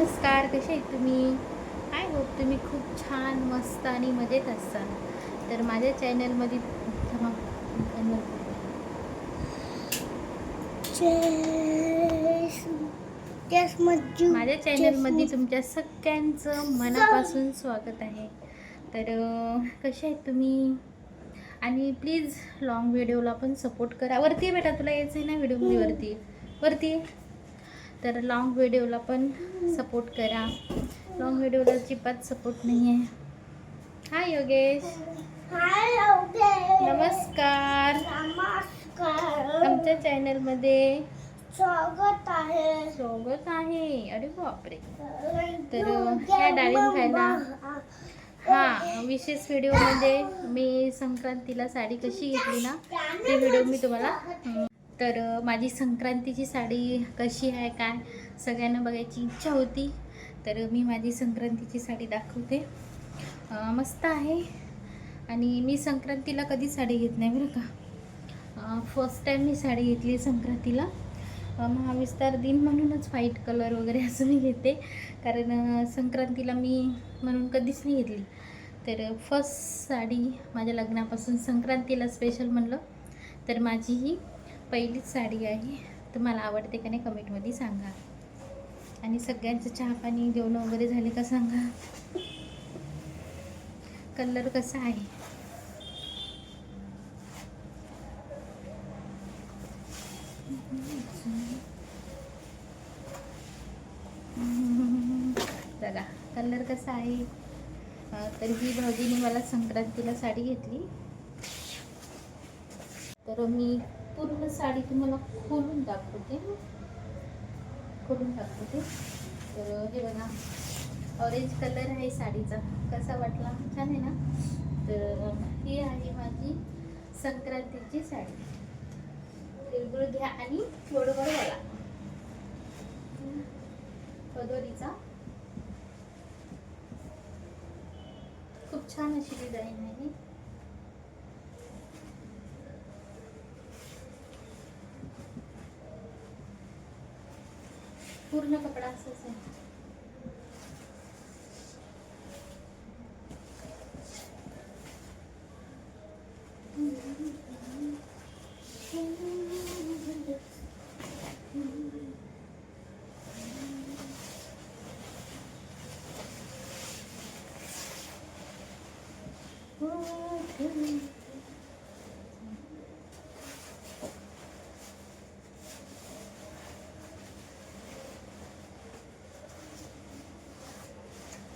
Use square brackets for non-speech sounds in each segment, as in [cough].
नमस्कार कसे आहेत तुम्ही? आय होप तुम्ही खूप छान मस्त आणि मजेत असाल. तर माझ्या चॅनलमध्ये माझ्या चॅनलमध्ये तुमच्या सगळ्यांचं मनापासून स्वागत आहे. तर कसे आहेत तुम्ही? आणि प्लीज लॉंग व्हिडिओला पण सपोर्ट करा. वरती बेटा तुला यायचं आहे ना व्हिडिओवरती वरती? वरती आहे. तर लॉंग व्हिडिओला पण सपोर्ट करा. लॉंग व्हिडिओला अजिबात सपोर्ट नाही आहे हाय योगेश नमस्कार. आमच्या चॅनलमध्ये स्वागत आहे. स्वागत आहे. अरे बापरे. तर ह्या डाळिंब खायला. हा विशेष व्हिडिओमध्ये मी संक्रांतीला साडी कशी घेतली ना ते व्हिडिओ मी तुम्हाला तर माझी संक्रांतीची साडी कशी आहे काय सगळ्यांना बघायची इच्छा होती. तर मी माझी संक्रांतीची साडी दाखवते. मस्त आहे. आणि मी संक्रांतीला कधी साडी घेत नाही बरं का. फर्स्ट टाईम मी साडी घेतली संक्रांतीला. महाविस्तार दिन म्हणूनच व्हाईट कलर वगैरे [laughs] असं मी घेते. कारण संक्रांतीला मी म्हणून कधीच नाही घेतली. तर फर्स्ट साडी माझ्या लग्नापासून संक्रांतीला स्पेशल म्हणलं. तर माझी ही पहिलीच साडी आहे. तुम्हाला आवडते का नाही कमेंटमध्ये सांगा. आणि सगळ्यांचं चहा पाणी जेवण वगैरे झाले का सांगा. कलर कसा आहे? बघा कलर कसा आहे? तर ही भाऊजीने मला संक्रांतीला साडी घेतली. तर मी पूर्ण साडी तुम्हाला खोलून दाखवते. खोलून दाखवते. तर हे बघा ऑरेंज कलर आहे साडीचा. कसा वाटला? छान आहे ना? तर ही आहे माझी संक्रांतीची साडी. तिळगुळ घ्या आणि थोडंवर वाला पदोरीचा खूप छान अशी डिझाईन आहे. पूर्ण कपडा असाच आहे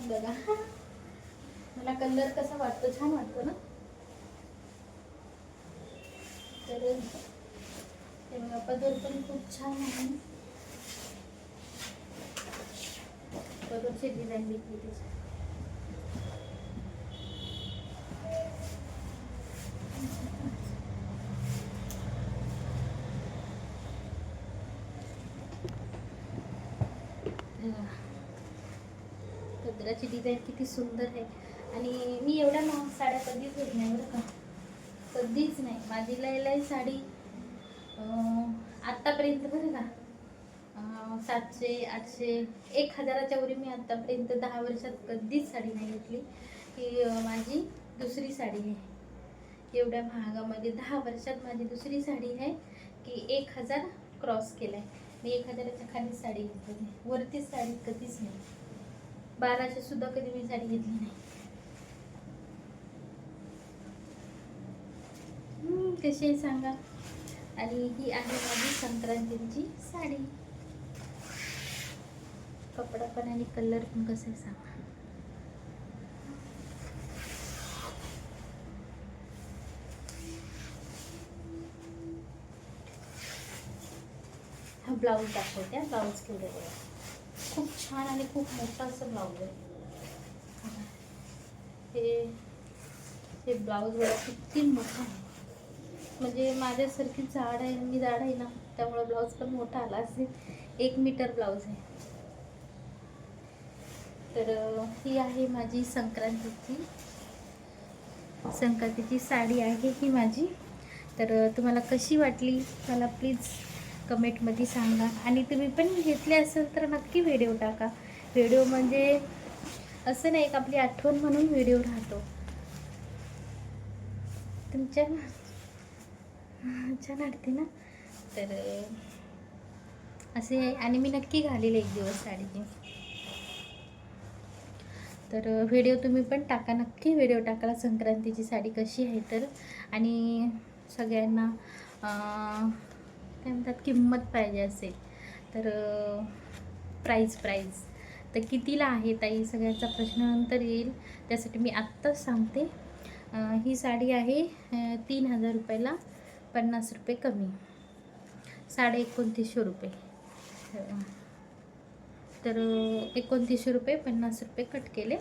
बघा. मला कलर कसा वाटतो? छान वाटतो ना? तर हे बघा पदर पण खूप छान आहे. पदरची डिझाईन घेतली त्याची हे बघा. पदराची डिझाईन किती सुंदर आहे. आणि मी एवढ्या महाग साड्या कधीच घेत नाही बरं का. कधीच नाही. माझी लय साडी आत्तापर्यंत बरं का सातशे आठशे एक हजाराच्या वरी मी आत्तापर्यंत दहा वर्षात कधीच साडी नाही घेतली. ही माझी दुसरी साडी आहे. एवढ्या महागामध्ये दहा वर्षात माझी दुसरी साडी आहे की एक हजार क्रॉस केला आहे मी एक हजाराच्या खाली साडी घेतली वरतीच साडी कधीच नाही. बाराशे सुद्धा कधी मी साडी घेतली नाही. कशी आहे सांगा. आणि ही आहे माझी संक्रांतीची साडी. कपडा पण आणि कलर पण कसं आहे सांगा. हा ब्लाऊज दाखवते ब्लाऊज केलेला आहे खूप छान आणि खूप मोठा असं ब्लाऊज आहे. हे हे ब्लाऊज बघा किती मोठा आहे. म्हणजे माझ्यासारखी जाड आहे मी जाड आहे ना त्यामुळे ब्लाऊज पण मोठा आला असेल. एक मीटर ब्लाऊज आहे. तर ही आहे माझी संक्रांतीची संक्रांतीची साडी आहे ही माझी. तर तुम्हाला कशी वाटली? मला प्लीज कमेंटमध्ये सांगा. आणि तुम्ही पण घेतले असेल तर नक्की व्हिडिओ टाका. व्हिडिओ म्हणजे असं नाही का आपली आठवण म्हणून व्हिडिओ राहतो. तुमच्या छान वाटते ना? तर असे आणि मी नक्की घालेल एक दिवस साडी तर व्हिडिओ तुम्ही पण टाका. नक्की व्हिडिओ टाकायला संक्रांतीची साडी कशी आहे तर. आणि सगळ्यांना म्हणतात किंमत पाहिजे असेल तर प्राईज प्राईज तर कितीला आहे ताई? सगळ्यांचा प्रश्न नंतर येईल. त्यासाठी मी आत्ताच सांगते. ही साडी आहे तीन हजार रुपयाला पन्नास रुपये कमी. साडे एकोणतीसशे रुपये. तर एकोणतीसशे रुपये पन्नास रुपये कट केले.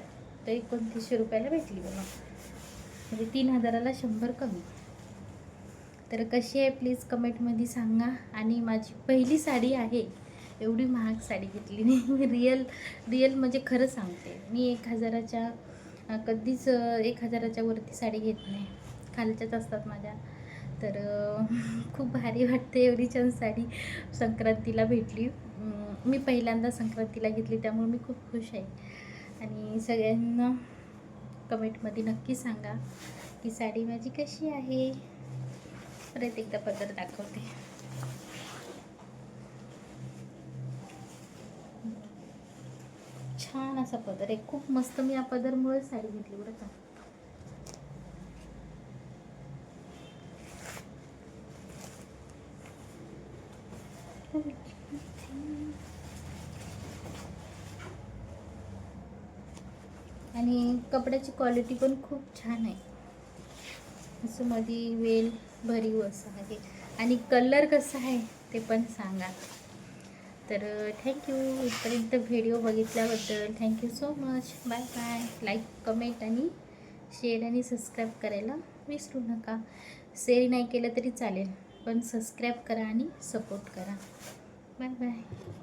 तर एकोणतीसशे रुपयाला भेटली मला म्हणजे तीन हजाराला शंभर कमी. तर कशी आहे? प्लीज कमेंटमध्ये सांगा. आणि माझी पहिली साडी आहे. एवढी महाग साडी घेतली नाही. [laughs] मी रिअल रिअल म्हणजे खरं सांगते. मी एक हजाराच्या कधीच एक हजाराच्या वरती साडी घेत नाही. खालच्याच असतात माझ्या. तर [laughs] खूप भारी वाटते एवढी छान साडी संक्रांतीला भेटली. मी पहिल्यांदा संक्रांतीला घेतली त्यामुळे मी खूप खुश आहे. आणि सगळ्यांना कमेंटमध्ये नक्की सांगा की साडी माझी कशी आहे? परत एकदा पदर दाखवते. छान असा पदर आहे. खूप मस्त मी या पदरमुळे साडी घेतली बरं का. आणि कपड्याची क्वालिटी पण खूप छान आहे. असं मध्ये वेल भरीव असं आहे आणि कलर कसा आहे ते पण सांगा. तर थँक्यू इथपर्यंत video बघितल्याबद्दल thank you so much bye bye like comment आणि शेअर आणि सबस्क्राईब करायला विसरू नका. शेअर नाही केलं तरी चालेल पण सबस्क्राईब करा आणि सपोर्ट करा. Bye bye